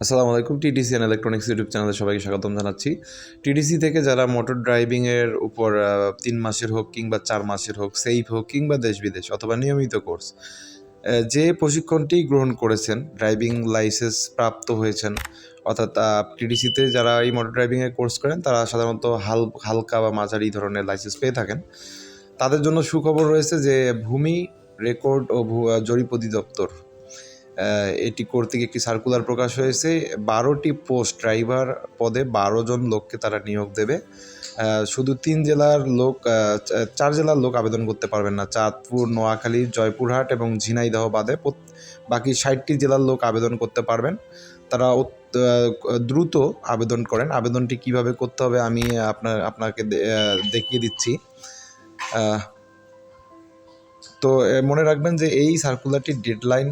আসসালামু আলাইকুম TDC and electronics YouTube চ্যানেলে সবাইকে স্বাগতম জানাচ্ছি। টিডিসি থেকে যারা মোটর ড্রাইভিংয়ের উপর তিন মাসের হোক কিংবা চার মাসের হোক সেফ হোক কিংবা দেশ বিদেশ অথবা নিয়মিত কোর্স যে প্রশিক্ষণটি গ্রহণ করেছেন ড্রাইভিং লাইসেন্স প্রাপ্ত হয়েছেন অর্থাৎ টিডিসিতে যারা এই মোটর ড্রাইভিংয়ের কোর্স করেন তারা সাধারণত হাল হালকা বা মাঝারি ধরনের লাইসেন্স পেয়ে থাকেন। তাদের জন্য সুখবর রয়েছে যে ভূমি রেকর্ড ও ভূ- আহ, জরিপ অধিদপ্তর আহ, এটি কর্তৃক একটি সার্কুলার প্রকাশ হয়েছে। বারোটি পোস্ট ড্রাইভার পদে বারো জন লোককে তারা নিয়োগ দেবে। শুধু তিন জেলার লোক চার জেলার লোক আবেদন করতে পারবেন না। চাঁদপুর, নোয়াখালী, জয়পুরহাট এবং ঝিনাইদহ বাদে বাকি ষাটটি জেলার লোক আবেদন করতে পারবেন। তারা দ্রুত আবেদন করেন। আবেদনটি কীভাবে করতে হবে আমি আপনার আপনাকে দেখিয়ে দিচ্ছি। তো মনে রাখবেন যে এই সার্কুলারটির ডেডলাইন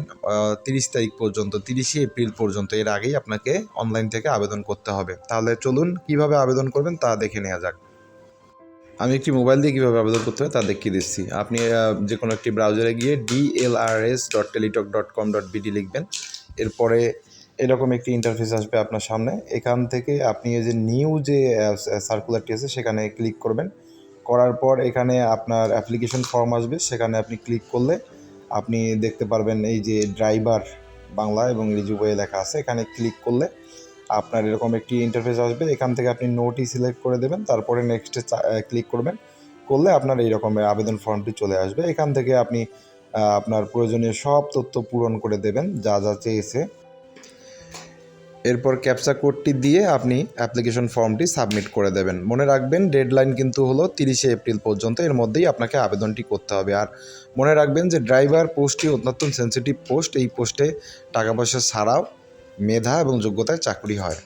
তিরিশ তারিখ পর্যন্ত, তিরিশে এপ্রিল পর্যন্ত, এর আগেই আপনাকে অনলাইন থেকে আবেদন করতে হবে। তাহলে চলুন কীভাবে আবেদন করবেন তা দেখে নেওয়া যাক। আমি একটি মোবাইল দিয়ে কীভাবে আবেদন করতে হবে তা দেখিয়ে দিচ্ছি। আপনি যে কোনো একটি ব্রাউজারে গিয়ে DLRS dot Teletalk dot com dot BD লিখবেন। এরপরে এরকম একটি ইন্টারফেস আসবে আপনার সামনে। এখান থেকে আপনি এই যে নিউ যে সার্কুলারটি আছে, সেখানে ক্লিক করবেন। করার পর এখানে আপনার অ্যাপ্লিকেশন ফর্ম আসবে। সেখানে আপনি ক্লিক করলে আপনি দেখতে পারবেন এই যে ড্রাইভার বাংলা এবং ইংরেজি বইয়ে লেখা আছে। এখানে ক্লিক করলে আপনার এরকম একটি ইন্টারফেস আসবে। এখান থেকে আপনি নোটি সিলেক্ট করে দেবেন। তারপরে নেক্সটে ক্লিক করবেন। করলে আপনার এই রকমের আবেদন ফর্মটি চলে আসবে। এখান থেকে আপনি আপনার প্রয়োজনীয় সব তথ্য পূরণ করে দেবেন। যা যা চেয়েছে এরপর ক্যাপসা কোডটি দিয়ে আপনি অ্যাপ্লিকেশন ফর্মটি সাবমিট করে দেবেন। মনে রাখবেন, ডেডলাইন কিন্তু হলো তিরিশে এপ্রিল পর্যন্ত, এর মধ্যেই আপনাকে আবেদনটি করতে হবে। আর মনে রাখবেন যে ড্রাইভার পোস্টটি অত্যন্ত সেন্সিটিভ পোস্ট। এই পোস্টে টাকা পয়সা ছাড়াও মেধা এবং যোগ্যতায় চাকরি হয়।